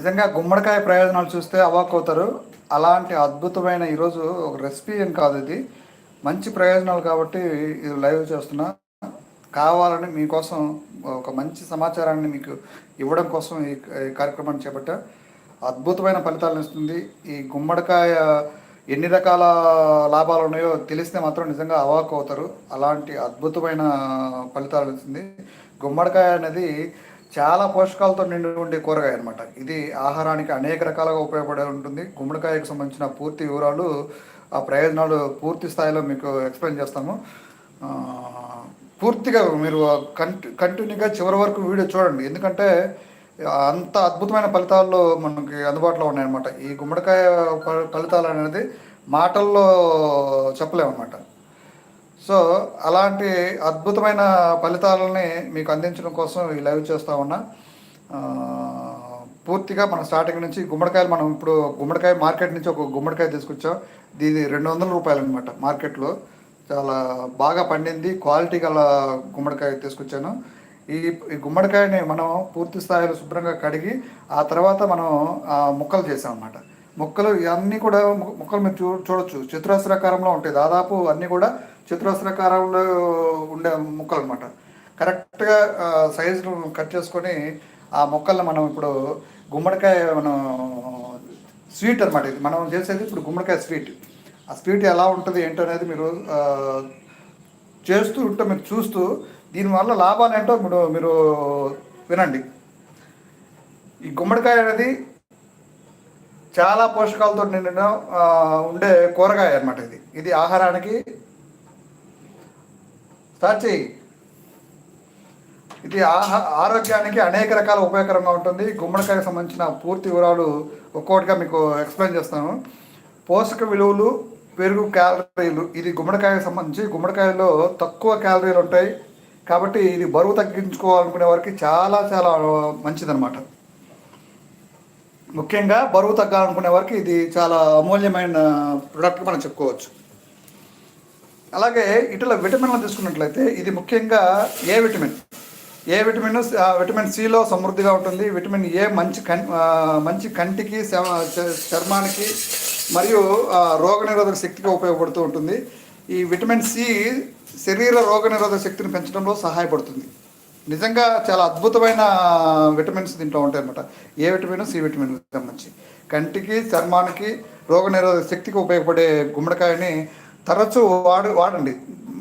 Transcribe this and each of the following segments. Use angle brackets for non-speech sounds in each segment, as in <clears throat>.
నిజంగా గుమ్మడికాయ ప్రయోజనాలు చూస్తే అవాక్ అవుతారు అలాంటి అద్భుతమైన ఈరోజు ఒక రెసిపీ ఏం కాదు ఇది. మంచి ప్రయోజనాలు కాబట్టి ఇది లైవ్ చేస్తున్నా. కావాలని మీకోసం ఒక మంచి సమాచారాన్ని మీకు ఇవ్వడం కోసం ఈ ఈ కార్యక్రమాన్ని చేపట్టా. అద్భుతమైన ఫలితాలను ఇస్తుంది. ఈ గుమ్మడికాయ ఎన్ని రకాల లాభాలు ఉన్నాయో తెలిస్తే మాత్రం నిజంగా అవాక్ అవుతారు అలాంటి అద్భుతమైన ఫలితాలు ఇస్తుంది. గుమ్మడికాయ అనేది చాలా పోషకాలతో నిండి ఉండే కూరగాయ అనమాట ఇది ఆహారానికి అనేక రకాలుగా ఉపయోగపడే ఉంటుంది. గుమ్మడికాయకు సంబంధించిన పూర్తి వివరాలు ఆ ప్రయోజనాలు పూర్తి స్థాయిలో మీకు ఎక్స్ప్లెయిన్ చేస్తాము. పూర్తిగా మీరు కంటి కంటిన్యూగా చివరి వరకు వీడియో చూడండి. ఎందుకంటే అంత అద్భుతమైన ఫలితాల్లో మనకి అందుబాటులో ఉన్నాయన్నమాట. ఈ గుమ్మడికాయ ఫలితాలు అనేది మాటల్లో చెప్పలేమన్నమాట. సో అలాంటి అద్భుతమైన ఫలితాలని మీకు అందించడం కోసం ఈ లైవ్ చేస్తూ ఉన్నా. పూర్తిగా మన స్టార్టింగ్ నుంచి గుమ్మడికాయలు మనం ఇప్పుడు గుమ్మడికాయ మార్కెట్ నుంచి ఒక గుమ్మడికాయ తీసుకొచ్చాం. దీని రెండు వందల రూపాయలు అనమాట మార్కెట్లో. చాలా బాగా పండింది క్వాలిటీ గల గుమ్మడికాయ తీసుకొచ్చాను. ఈ ఈ గుమ్మడికాయని మనం పూర్తి స్థాయిలో శుభ్రంగా కడిగి ఆ తర్వాత మనం ముక్కలు చేసాం అనమాట ముక్కలు ఇవన్నీ కూడా ముక్కలు మీరు చూ చూడొచ్చు. చతురస్రాకారంలో ఉంటాయి. దాదాపు అన్నీ కూడా చతురస్రకారంలో ఉండే ముక్కలు అనమాట కరెక్ట్గా సైజును కట్ చేసుకొని ఆ మొక్కలను మనం ఇప్పుడు గుమ్మడికాయ మనం స్వీట్ అనమాట ఇది. మనం చేసేది ఇప్పుడు గుమ్మడికాయ స్వీట్ ఆ స్వీట్ ఎలా ఉంటుంది ఏంటనేది అనేది మీరు చేస్తూ ఉంటే మీరు చూస్తూ దీనివల్ల లాభాలు ఏంటో మీరు మీరు వినండి. ఈ గుమ్మడికాయ అనేది చాలా పోషకాలతో నిండిన ఉండే కూరగాయ అన్నమాట ఇది. ఇది ఆహారానికి స్టార్ట్ చేయి ఇది ఆహా ఆరోగ్యానికి అనేక రకాల ఉపయోగకరంగా ఉంటుంది. గుమ్మడికాయకు సంబంధించిన పూర్తి వివరాలు ఒక్కొక్కటిగా మీకు ఎక్స్ప్లెయిన్ చేస్తాను. పోషక విలువలు పెరుగు క్యాలరీలు. ఇది గుమ్మడికాయకు సంబంధించి గుమ్మడికాయలో తక్కువ క్యాలరీలు ఉంటాయి. కాబట్టి ఇది బరువు తగ్గించుకోవాలనుకునే వారికి చాలా చాలా మంచిదన్నమాట. ముఖ్యంగా బరువు తగ్గాలనుకునే వారికి ఇది చాలా అమూల్యమైన ప్రొడక్ట్ మనం చెప్పుకోవచ్చు. అలాగే ఇటులో విటమిన్లు తీసుకున్నట్లయితే ఇది ముఖ్యంగా ఏ విటమిన్? ఏ విటమిన్? విటమిన్ సిలో సమృద్ధిగా ఉంటుంది. విటమిన్ ఏ మంచి కం మంచి కంటికి చర్మానికి మరియు ఆ, రోగనిరోధక శక్తికి ఉపయోగపడుతూ ఉంటుంది. ఈ విటమిన్ సి శరీర రోగనిరోధక శక్తిని పెంచడంలో సహాయపడుతుంది. నిజంగా చాలా అద్భుతమైన విటమిన్స్ దీంట్లో ఉంటాయి అనమాట ఏ విటమిన్? సి విటమిన్ సంబంధించి. కంటికి చర్మానికి రోగనిరోధక శక్తికి ఉపయోగపడే గుమ్మడికాయని తరచూ వాడు వాడండి.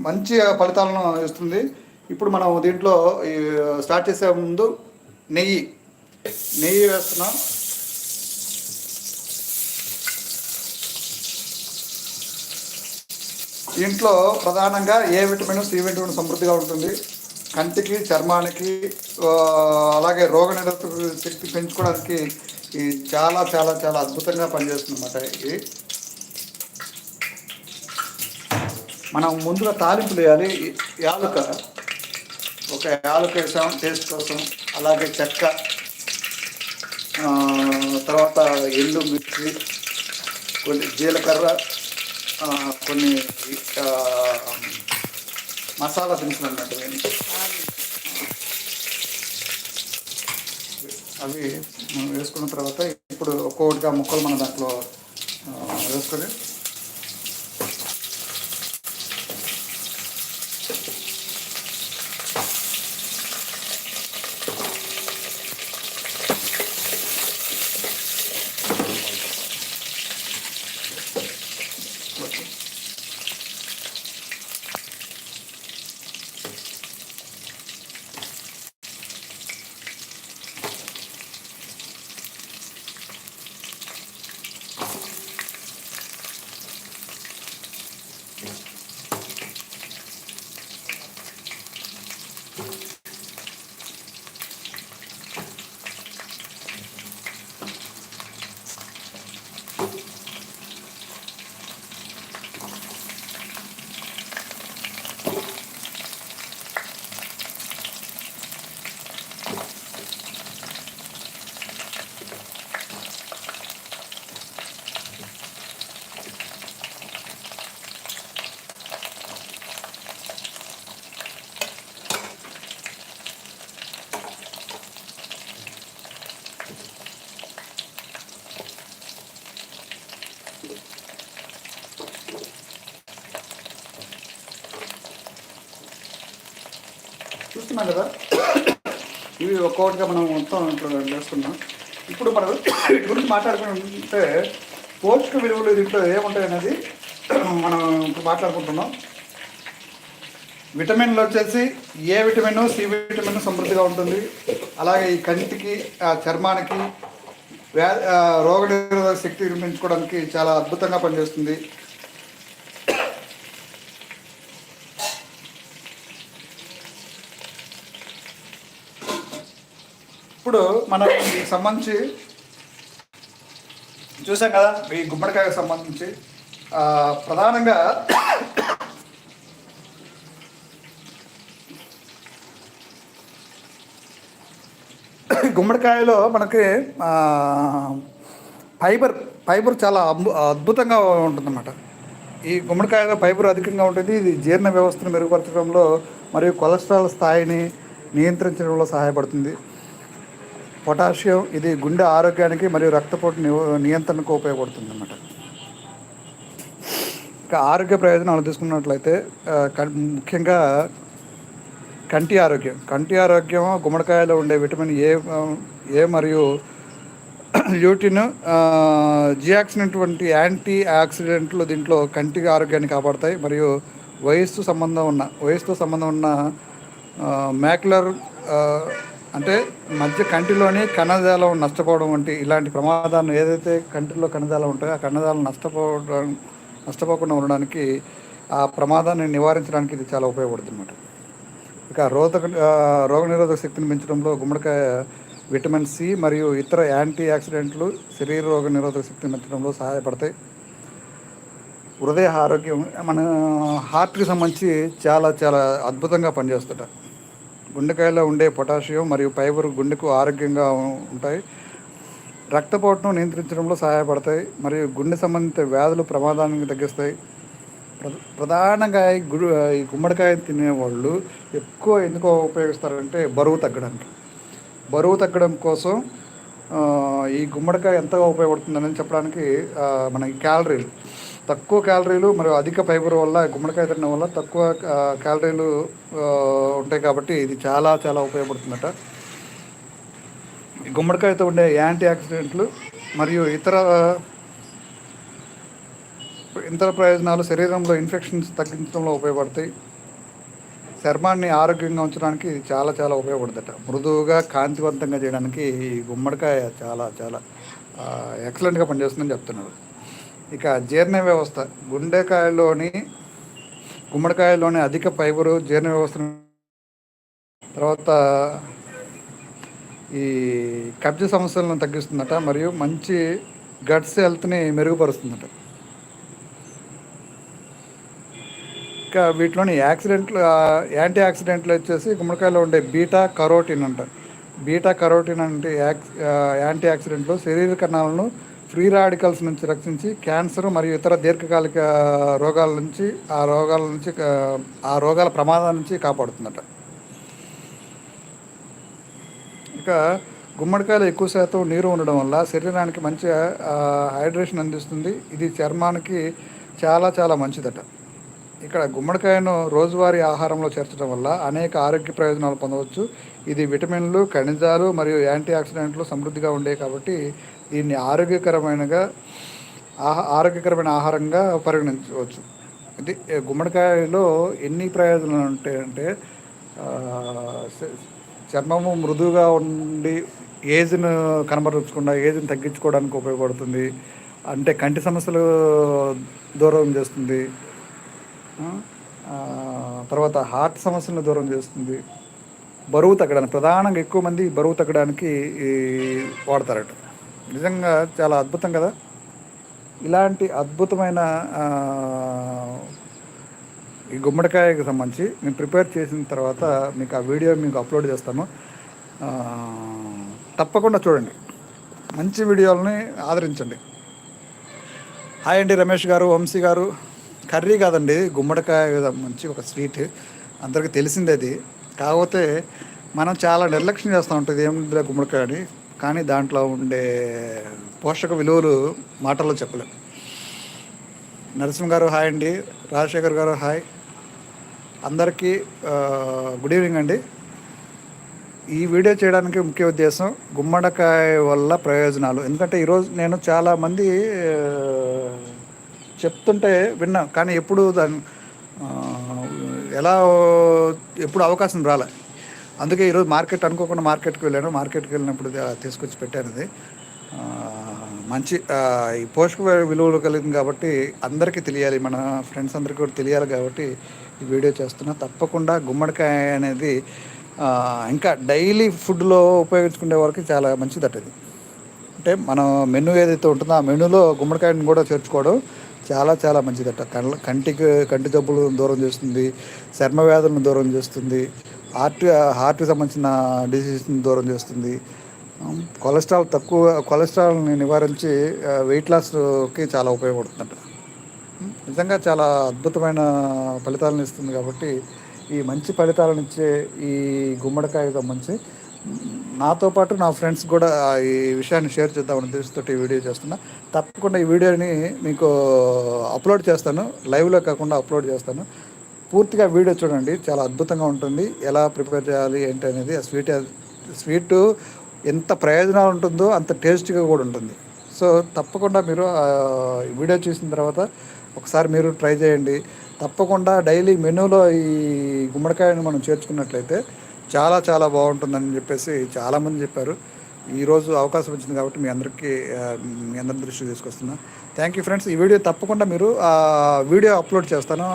మంచి ఫలితాలను ఇస్తుంది. ఇప్పుడు మనం దీంట్లో ఈ స్టార్ట్ చేసే ముందు నెయ్యి. నెయ్యి వేస్తున్నాం. దీంట్లో ప్రధానంగా ఏ విటమిన్ సి విటమిన్ సమృద్ధిగా ఉంటుంది. కంటికి చర్మానికి అలాగే అలాగే రోగనిరోధక శక్తి పెంచుకోవడానికి ఇది చాలా చాలా చాలా అద్భుతంగా పనిచేస్తుంది అన్నమాట ఇది. మనం ముందుగా తాలింపులు వేయాలి యాలుక ఒక యాలుక వేసాం టేస్ట్ కోసం అలాగే చెక్క తర్వాత ఎల్లు మిర్చి కొన్ని జీలకర్ర కొన్ని మసాలా దినుసులు అన్నట్టు ఇవన్నీ. అవి మనం వేసుకున్న తర్వాత ఇప్పుడు ఒక్కొక్కటిగా ముక్కలు మన దాంట్లో వేసుకొని చూస్తున్నాం కదా. ఇవి ఒక్కొక్కటిగా మనం మొత్తం ఇప్పుడు ఇప్పుడు మనం వీటి గురించి మాట్లాడుకుంటే పోషక విలువలు దీంట్లో ఏముంటాయి అనేది మనం ఇప్పుడు మాట్లాడుకుంటున్నాం. విటమిన్లు వచ్చేసి ఏ విటమిన్ సి విటమిన్ సమృద్ధిగా ఉంటుంది. అలాగే ఈ కంటికి ఆ చర్మానికి వ్యా రోగ నిరోధక శక్తి పెంచుకోవడానికి చాలా అద్భుతంగా పనిచేస్తుంది. ఇప్పుడు మనం దీనికి సంబంధించి చూసాం కదా ఈ గుమ్మడికాయకు సంబంధించి ప్రధానంగా గుమ్మడికాయలో మనకి ఫైబర్ ఫైబర్ చాలా అద్భుతంగా ఉంటుందన్నమాట. ఈ గుమ్మడికాయలో ఫైబర్ అధికంగా ఉంటుంది. ఇది జీర్ణ వ్యవస్థను మెరుగుపరచడంలో మరియు కొలెస్ట్రాల్ స్థాయిని నియంత్రించడంలో సహాయపడుతుంది. పొటాషియం ఇది గుండె ఆరోగ్యానికి మరియు రక్తపోటు నియంత్రణకు ఉపయోగపడుతుంది అన్నమాట ఇంకా ఆరోగ్య ప్రయోజనాలు తీసుకున్నట్లయితే ముఖ్యంగా కంటి ఆరోగ్యం. కంటి ఆరోగ్యం గుమ్మడికాయలో ఉండే విటమిన్ ఏ ఏ మరియు ల్యూటిన్ జియాక్సిడెంట్ వంటి యాంటీ ఆక్సిడెంట్లు దీంట్లో కంటి ఆరోగ్యాన్ని కాపాడతాయి మరియు వయస్సు సంబంధం ఉన్న వయసుతో సంబంధం ఉన్న మ్యాక్యులర్ అంటే మధ్య కంటిలోని కణజాలం నష్టపోవడం వంటి ఇలాంటి ప్రమాదాలు ఏదైతే కంటిలో కణజాలం ఉంటాయో ఆ కణజాలం నష్టపోవడం నష్టపోకుండా ఉండడానికి ఆ ప్రమాదాన్ని నివారించడానికి ఇది చాలా ఉపయోగపడుతుంది అన్నమాట ఇక రోధక రోగనిరోధక శక్తిని పెంచడంలో గుమ్మడికాయ విటమిన్ సి మరియు ఇతర యాంటీ ఆక్సిడెంట్లు శరీర రోగ నిరోధక శక్తిని పెంచడంలో సహాయపడతాయి. హృదయ ఆరోగ్యం మన హార్ట్కి సంబంధించి చాలా చాలా అద్భుతంగా పనిచేస్తుంట గుండెకాయలో ఉండే పొటాషియం మరియు ఫైబర్ గుండెకు ఆరోగ్యంగా ఉంటాయి. రక్తపోటును నియంత్రించడంలో సహాయపడతాయి మరియు గుండె సంబంధిత వ్యాధులు ప్రమాదానికి తగ్గిస్తాయి. ప్ర- ప్రధానంగా ఈ ఈ గుమ్మడికాయ తినేవాళ్ళు ఎక్కువ ఎందుకు ఉపయోగిస్తారంటే బరువు తగ్గడానికి. బరువు తగ్గడం కోసం ఈ గుమ్మడికాయ ఎంతగా ఉపయోగపడుతుందని చెప్పడానికి మన క్యాలరీలు. తక్కువ క్యాలరీలు మరియు అధిక ఫైబర్ వల్ల గుమ్మడికాయ తినడం వల్ల తక్కువ క్యాలరీలు ఉంటాయి కాబట్టి ఇది చాలా చాలా ఉపయోగపడుతుందట. గుమ్మడికాయతో ఉండే యాంటీ ఆక్సిడెంట్లు మరియు ఇతర ఇతర ప్రయోజనాలు శరీరంలో ఇన్ఫెక్షన్స్ తగ్గించడంలో ఉపయోగపడతాయి. చర్మాన్ని ఆరోగ్యంగా ఉంచడానికి ఇది చాలా చాలా ఉపయోగపడుతుందట. మృదువుగా కాంతివంతంగా చేయడానికి ఈ గుమ్మడికాయ చాలా చాలా ఎక్సలెంట్గా పనిచేస్తుందని చెప్తున్నారు. ఇక జీర్ణ వ్యవస్థ. గుండెకాయలోని గుమ్మడికాయలోని అధిక ఫైబరు జీర్ణ వ్యవస్థను తర్వాత ఈ కబ్జ సమస్యలను తగ్గిస్తుందట మరియు మంచి గట్స్ హెల్త్ని మెరుగుపరుస్తుందట. ఇంకా వీటిలోని యాక్సిడెంట్లు యాంటీ ఆక్సిడెంట్లు వచ్చేసి గుమ్మడికాయలో ఉండే బీటా కరోటిన్ అంట. బీటా కరోటిన్ అంటే యాక్స్ యాంటీ ఆక్సిడెంట్లు శరీర కణాలను ఫ్రీ రాడికల్స్ నుంచి రక్షించి క్యాన్సర్ మరియు ఇతర దీర్ఘకాలిక రోగాల నుంచి ఆ రోగాల నుంచి ఆ, రోగాల ప్రమాదాల నుంచి కాపాడుతుందట. ఇక గుమ్మడికాయలు ఎక్కువ శాతం నీరు ఉండడం వల్ల శరీరానికి మంచి హైడ్రేషన్ అందిస్తుంది. ఇది చర్మానికి చాలా చాలా మంచిదట. ఇక్కడ గుమ్మడికాయను రోజువారీ ఆహారంలో చేర్చడం వల్ల అనేక ఆరోగ్య ప్రయోజనాలు పొందవచ్చు. ఇది విటమిన్లు ఖనిజాలు మరియు యాంటీ ఆక్సిడెంట్లు సమృద్ధిగా ఉండే కాబట్టి దీన్ని ఆరోగ్యకరమైనగా ఆహా ఆరోగ్యకరమైన ఆహారంగా పరిగణించవచ్చు. ఇది గుమ్మడికాయలో ఎన్ని ప్రయోజనాలు ఉంటాయంటే అంటే చర్మము మృదువుగా ఉండి ఏజ్ను కనబరచకుండా ఏజ్ని తగ్గించుకోవడానికి ఉపయోగపడుతుంది. అంటే కంటి సమస్యలు దూరం చేస్తుంది. తర్వాత హార్ట్ సమస్యలను దూరం చేస్తుంది. బరువు తగ్గడానికి ప్రధానంగా ఎక్కువ మంది బరువు తగ్గడానికి ఈ వాడతారట. నిజంగా చాలా అద్భుతం కదా? ఇలాంటి అద్భుతమైన ఈ గుమ్మడికాయకి సంబంధించి మేము ప్రిపేర్ చేసిన తర్వాత మీకు ఆ వీడియో మీకు అప్లోడ్ చేస్తాము తప్పకుండా చూడండి. మంచి వీడియోలని ఆదరించండి. హాయ్ అండి రమేష్ గారు వంశీ గారు. కర్రీ కాదండి గుమ్మడికాయ మంచి ఒక స్వీట్. అందరికీ తెలిసిందే అది కాకపోతే మనం చాలా నిర్లక్ష్యం చేస్తూ ఉంటుంది ఏముందిలే గుమ్మడికాయ అని కానీ దాంట్లో ఉండే పోషక విలువలు మాటల్లో చెప్పలేము నరసింహ గారు హాయ్ అండి రాజశేఖర్ గారు హాయ్. అందరికీ గుడ్ ఈవినింగ్ అండి. ఈ వీడియో చేయడానికి ముఖ్య ఉద్దేశం గుమ్మడికాయ వల్ల ప్రయోజనాలు. ఎందుకంటే ఈరోజు నేను చాలామంది చెప్తుంటే విన్నా కానీ ఎప్పుడు దాని ఎలా ఎప్పుడు అవకాశం రాలే. అందుకే ఈరోజు మార్కెట్ అనుకోకుండా మార్కెట్కి వెళ్ళాను. మార్కెట్కి వెళ్ళినప్పుడు తీసుకొచ్చి పెట్టాను అది మంచి ఈ పోషక విలువలు కలిగింది కాబట్టి అందరికీ తెలియాలి. మన ఫ్రెండ్స్ అందరికీ కూడా తెలియాలి కాబట్టి ఈ వీడియో చేస్తున్నా. తప్పకుండా గుమ్మడికాయ అనేది ఇంకా డైలీ ఫుడ్లో ఉపయోగించుకునే వరకు చాలా మంచిదట ఇది. అంటే మనం మెనూ ఏదైతే ఉంటుందో ఆ మెనూలో గుమ్మడికాయని కూడా చేర్చుకోవడం చాలా చాలా మంచిదట. కళ్ళ కంటికి కంటి జబ్బులు దూరం చేస్తుంది చర్మ వ్యాధులను దూరం చేస్తుంది హార్ట్ హార్ట్కి సంబంధించిన డిసీజ్ని దూరం చేస్తుంది. కొలెస్ట్రాల్ తక్కువ కొలెస్ట్రాల్ని నివారించి వెయిట్ లాస్కి చాలా ఉపయోగపడుతుందంట. నిజంగా చాలా అద్భుతమైన ఫలితాలను ఇస్తుంది కాబట్టి ఈ మంచి ఫలితాలను ఇచ్చే ఈ గుమ్మడికాయకు సంబంధించి నాతో పాటు నా ఫ్రెండ్స్ కూడా ఈ విషయాన్ని షేర్ చేద్దామని ఉద్దేశంతో ఈ వీడియో చేస్తున్నా. తప్పకుండా ఈ వీడియోని మీకు అప్లోడ్ చేస్తాను. లైవ్లో కాకుండా అప్లోడ్ చేస్తాను. పూర్తిగా వీడియో చూడండి. చాలా అద్భుతంగా ఉంటుంది. ఎలా ప్రిపేర్ చేయాలి ఏంటి అనేది ఆ స్వీట్ స్వీట్ ఎంత ప్రయోజనాలు ఉంటుందో అంత టేస్ట్గా కూడా ఉంటుంది. సో తప్పకుండా మీరు వీడియో చూసిన తర్వాత ఒకసారి మీరు ట్రై చేయండి. తప్పకుండా డైలీ మెనూలో ఈ గుమ్మడికాయను మనం చేర్చుకున్నట్లయితే చాలా చాలా బాగుంటుందని చెప్పేసి చాలామంది చెప్పారు. ఈరోజు అవకాశం వచ్చింది కాబట్టి మీ అందరికీ మీ అందరి దృష్టి తీసుకొస్తున్నా. Thank you friends. ఈ వీడియో తప్పకుండా మీరు వీడియో అప్లోడ్ చేస్తాను.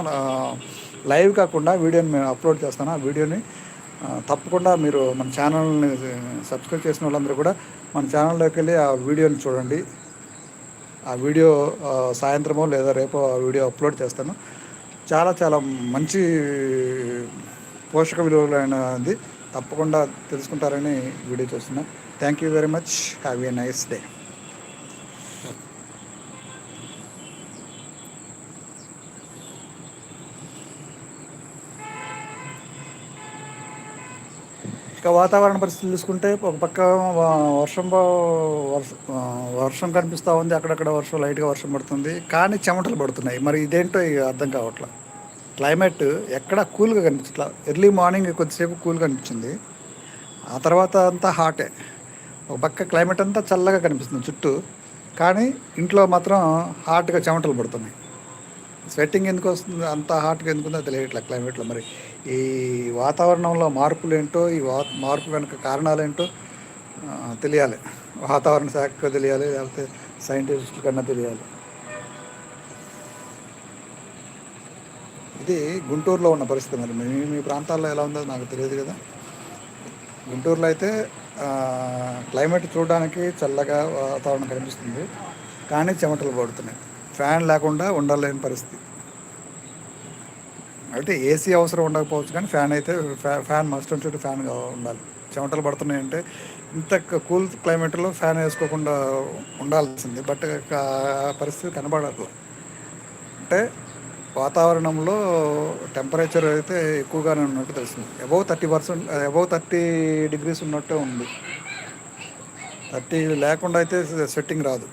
లైవ్ కాకుండా వీడియోని మేము అప్లోడ్ చేస్తాను. ఆ వీడియోని తప్పకుండా మీరు మన ఛానల్ని సబ్స్క్రైబ్ చేసిన వాళ్ళందరూ కూడా మన ఛానల్లోకి వెళ్ళి ఆ వీడియోని చూడండి. ఆ వీడియో సాయంత్రమో లేదా రేపో ఆ వీడియో అప్లోడ్ చేస్తాను. చాలా చాలా మంచి పోషక విలువలైనది తప్పకుండా తెలుసుకుంటారని వీడియో చూస్తున్నా. Thank you very much have a nice day ఇక వాతావరణ పరిస్థితులు చూసుకుంటే ఒక పక్క వర్షం వర్షం కనిపిస్తూ ఉంది. అక్కడక్కడ వర్షం లైట్గా వర్షం పడుతుంది. కానీ చెమటలు పడుతున్నాయి. మరి ఇదేంటో ఇక అర్థం కావట్లా. క్లైమేట్ ఎక్కడ కూల్గా కనిపించట్లా. ఎర్లీ మార్నింగ్ కొద్దిసేపు కూల్గా కనిపించింది. ఆ తర్వాత అంతా హాటే ఒక పక్క క్లైమేట్ అంతా చల్లగా కనిపిస్తుంది చుట్టూ. కానీ ఇంట్లో మాత్రం హాట్గా చెమటలు పడుతున్నాయి. స్వెట్టింగ్ ఎందుకు వస్తుంది? అంత హాట్గా ఎందుకుందో తెలియట్లే క్లైమేట్లో మరి ఈ వాతావరణంలో మార్పులు ఏంటో ఈ వా మార్పు వెనుక కారణాలు ఏంటో తెలియాలి. వాతావరణ శాఖ తెలియాలి లేకపోతే సైంటిస్ట్ కన్నా తెలియాలి. ఇది గుంటూరులో ఉన్న పరిస్థితి మరి. మీ మీ ప్రాంతాల్లో ఎలా ఉందో నాకు తెలియదు కదా. గుంటూరులో అయితే క్లైమేట్ చూడడానికి చల్లగా వాతావరణం కనిపిస్తుంది. కానీ చెమటలు పడుతున్నాయి. ఫ్యాన్ లేకుండా ఉండలేని పరిస్థితి. అయితే ఏసీ అవసరం ఉండకపోవచ్చు కానీ ఫ్యాన్ అయితే ఫ్యాన్ మస్ట్ చుట్టూ ఫ్యాన్ ఉండాలి. చెమటలు పడుతున్నాయంటే ఇంత కూల్ క్లైమేట్లో ఫ్యాన్ వేసుకోకుండా ఉండాల్సింది. బట్ పరిస్థితి కనబడదు. అంటే వాతావరణంలో టెంపరేచర్ అయితే ఎక్కువగానే ఉన్నట్టు తెలిసింది above thirty percent above thirty degrees ఉన్నట్టే ఉంది. థర్టీ లేకుండా అయితే సెట్టింగ్ రాదు.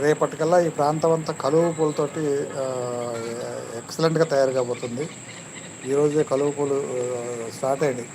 రేపటికల్లా ఈ ప్రాంతం అంతా కలువ పూలతోటి ఎక్సలెంట్గా తయారు కాబోతుంది ఈరోజే కలువ పూలు స్టార్ట్ అయినాయి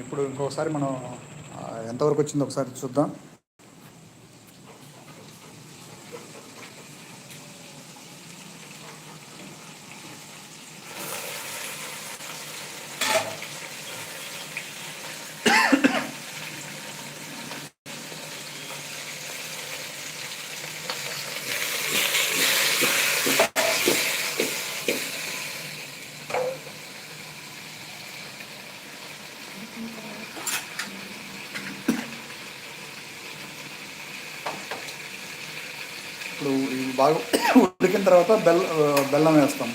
ఇప్పుడు ఇంకొకసారి మనం ఎంతవరకు వచ్చిందో ఒకసారి చూద్దాం ఇప్పుడు ఇవి బాగా ఉడికిన తర్వాత బెల్లం బెల్లం వేస్తాం.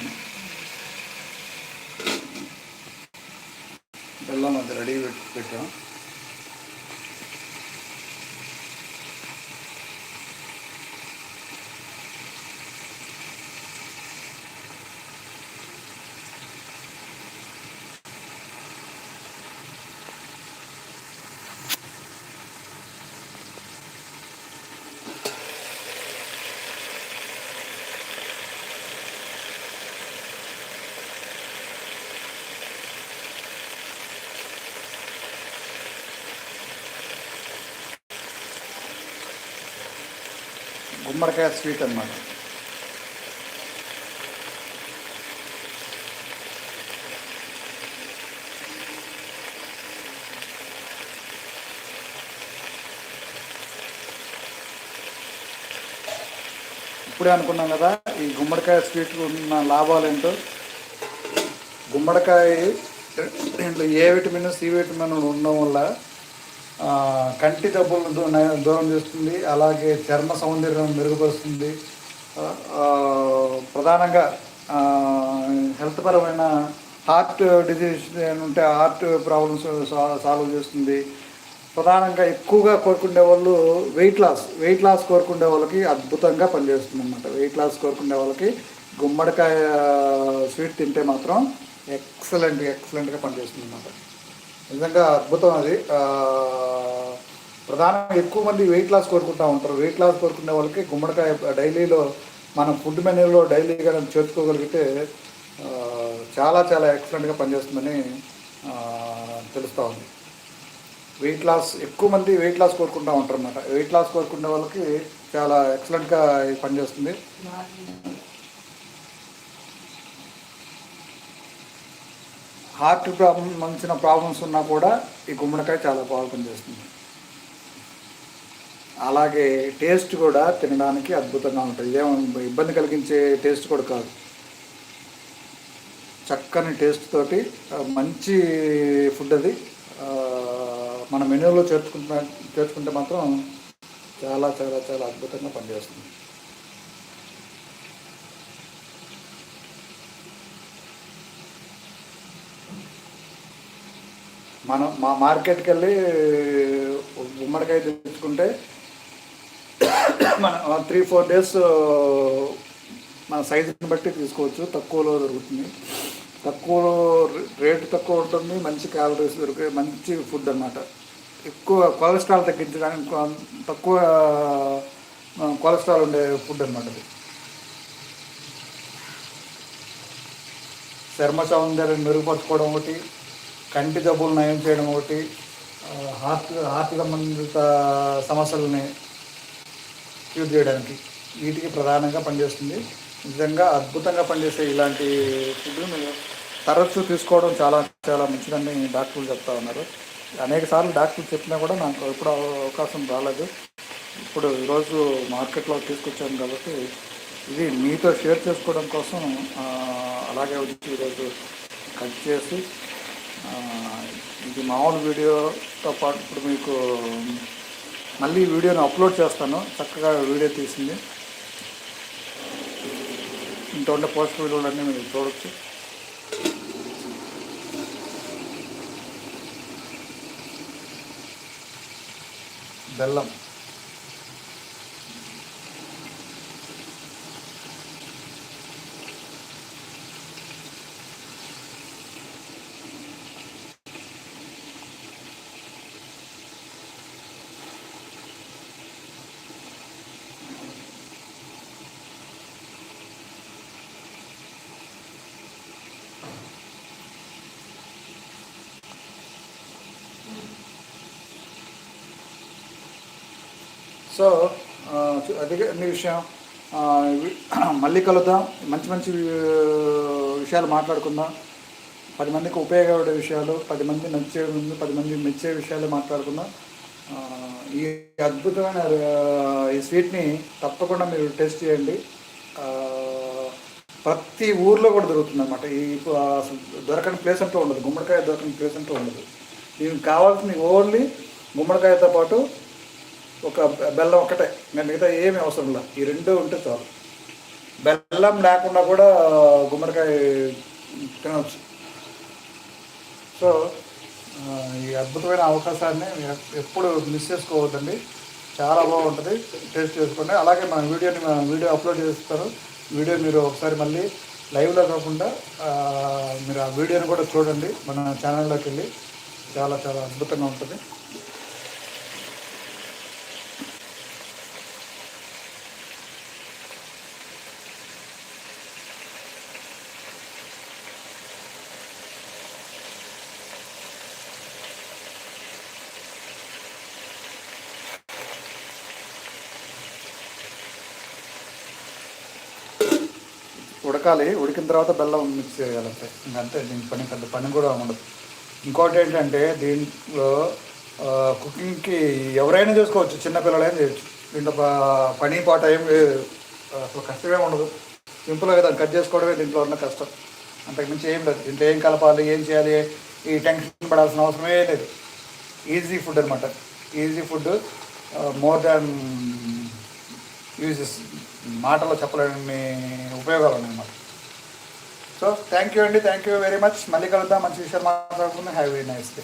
గుమ్మడికాయ స్వీట్ అనమాట ఇప్పుడే అనుకున్నాం కదా ఈ గుమ్మడికాయ స్వీట్ ఉన్న లాభాలు ఏంటో. గుమ్మడికాయ దీంట్లో ఏ విటమిన్ సి విటమిన్ ఉండడం వల్ల కంటి దెబ్బలను దూరం చేస్తుంది అలాగే చర్మ సౌందర్యం మెరుగుపరుస్తుంది. ప్రధానంగా హెల్త్ పరమైన హార్ట్ డిజీజ్ ఉంటే హార్ట్ ప్రాబ్లమ్స్ సాల్వ్ చేస్తుంది. ప్రధానంగా ఎక్కువగా కోరుకునే వాళ్ళు వెయిట్ లాస్ వెయిట్ లాస్ కోరుకునే వాళ్ళకి అద్భుతంగా పనిచేస్తుంది అనమాట వెయిట్ లాస్ కోరుకునే వాళ్ళకి గుమ్మడికాయ స్వీట్ తింటే మాత్రం ఎక్సలెంట్ ఎక్సలెంట్గా పనిచేస్తుంది అనమాట నిజంగా అద్భుతం అది. ప్రధానంగా ఎక్కువ మంది వెయిట్ లాస్ కోరుకుంటూ ఉంటారు. వెయిట్ లాస్ కోరుకునే వాళ్ళకి గుమ్మడికాయ డైలీలో మనం ఫుడ్ మెనూలో డైలీగా చేర్చుకోగలిగితే చాలా చాలా ఎక్సలెంట్గా పనిచేస్తుందని తెలుస్తూ ఉంది. వెయిట్ లాస్ ఎక్కువ మంది వెయిట్ లాస్ కోరుకుంటూ ఉంటారు అన్నమాట వెయిట్ లాస్ కోరుకునే వాళ్ళకి చాలా ఎక్సలెంట్గా పనిచేస్తుంది. హార్ట్ ప్రాబ్లం మంచిన ప్రాబ్లమ్స్ ఉన్నా కూడా ఈ గుమ్మడికాయ చాలా బాగా పనిచేస్తుంది. అలాగే టేస్ట్ కూడా తినడానికి అద్భుతంగా ఉంటుంది ఇదేం ఇబ్బంది కలిగించే టేస్ట్ కూడా కాదు. చక్కని టేస్ట్ తోటి మంచి ఫుడ్ అది. మన మెనూలో చేర్చుకుంటే చేర్చుకుంటే మాత్రం చాలా చాలా చాలా అద్భుతంగా పనిచేస్తుంది. మనం మా మార్కెట్కి వెళ్ళి గుమ్మడికాయ తెచ్చుకుంటే మన త్రీ ఫోర్ డేస్ మన సైజుని బట్టి తీసుకోవచ్చు. తక్కువలో దొరుకుతుంది. తక్కువ రేటు తక్కువ ఉంటుంది. మంచి క్యాలరీస్ దొరికే మంచి ఫుడ్ అన్నమాట. ఎక్కువ కొలెస్ట్రాల్ తగ్గించడానికి తక్కువ కొలెస్ట్రాల్ ఉండే ఫుడ్ అన్నమాట అది. చర్మ సౌందర్యం మెరుగుపరచుకోవడం ఒకటి. కంటి జబ్బులు నయం చేయడం ఒకటి ఆ, హార్ట్ హార్ట్ సంబంధిత సమస్యలని క్యూర్ చేయడానికి వీటికి ప్రధానంగా పనిచేస్తుంది. నిజంగా అద్భుతంగా పనిచేసే ఇలాంటి ఫుడ్ను తరచూ తీసుకోవడం చాలా చాలా మంచిదని డాక్టర్లు చెప్తా ఉన్నారు. అనేక సార్లు డాక్టర్లు చెప్పినా కూడా నాకు ఎప్పుడు అవకాశం రాలేదు. ఇప్పుడు ఈరోజు మార్కెట్లో తీసుకొచ్చాను కాబట్టి ఇది మీతో షేర్ చేసుకోవడం కోసం అలాగే వచ్చి ఈరోజు కట్ చేసి ఇది మామూలు వీడియోతో పాటు ఇప్పుడు మీకు మళ్ళీ వీడియోని అప్లోడ్ చేస్తాను. చక్కగా వీడియో తీసింది. ఇంట్లో ఉండే పోస్ట్ వీడియోలన్నీ మీరు చూడొచ్చు. బెల్లం సో ఆ, చు- అది అన్ని విషయం <clears throat> మళ్ళీ కలుద్దాం. మంచి మంచి విషయాలు మాట్లాడుకుందాం. పది మందికి ఉపయోగపడే విషయాలు పది మంది నచ్చే ముందు పది మంది మెచ్చే విషయాలు మాట్లాడుకుందాం. ఈ అద్భుతమైన ఈ స్వీట్ని తప్పకుండా మీరు టేస్ట్ చేయండి. ప్రతి ఊర్లో కూడా దొరుకుతుంది అనమాట ఈ దొరకని ప్లేస్ అంటూ ఉండదు. గుమ్మడికాయ దొరకని ప్లేస్ అంటూ ఉండదు. దీనికి కావాల్సింది ఓన్లీ గుమ్మడికాయతో పాటు ఒక బెల్లం ఒకటే నేను మిగతా ఏమి అవసరం లేదు. ఈ రెండు ఉంటే చాలు. బెల్లం లేకుండా కూడా గుమ్మడికాయ తినవచ్చు సో ఈ అద్భుతమైన అవకాశాన్ని ఎప్పుడు మిస్ చేసుకోవద్దండి. చాలా బాగుంటుంది. టేస్ట్ చేసుకోండి. అలాగే మన వీడియోని మన వీడియో అప్లోడ్ చేస్తారు. వీడియో మీరు ఒకసారి మళ్ళీ లైవ్లో కాకుండా మీరు ఆ వీడియోని కూడా చూడండి. మన ఛానల్లోకి వెళ్ళి. చాలా చాలా అద్భుతంగా ఉంటుంది. ఉడకాలి ఉడికిన తర్వాత బెల్లం మిక్స్ చేయాలంటే ఇంకంతే దీని పని పెద్ద పని కూడా ఉండదు. ఇంకోటి ఏంటంటే దీంట్లో కుకింగ్కి ఎవరైనా చేసుకోవచ్చు చిన్నపిల్లలైనా చేయొచ్చు. దీంట్లో పని పాట ఏం అసలు కష్టమే ఉండదు. సింపుల్గా దాన్ని కట్ చేసుకోవడమే దీంట్లో ఉన్న కష్టం. అంతకుమించి ఏం లేదు. దీంట్లో ఏం కలపాలి ఏం చేయాలి ఈ టెన్షన్ పడాల్సిన అవసరమే లేదు. ఈజీ ఫుడ్ అనమాట easy food more than uses మాటలో చెప్పలేని ఉపయోగాలు ఉన్నాయి అన్నమాట సో థ్యాంక్ యూ అండి థ్యాంక్ యూ వెరీ మచ్ మళ్ళీ కలుద్దాం మంచి విషయాలు మాట్లాడుకుందాం. Have very nice day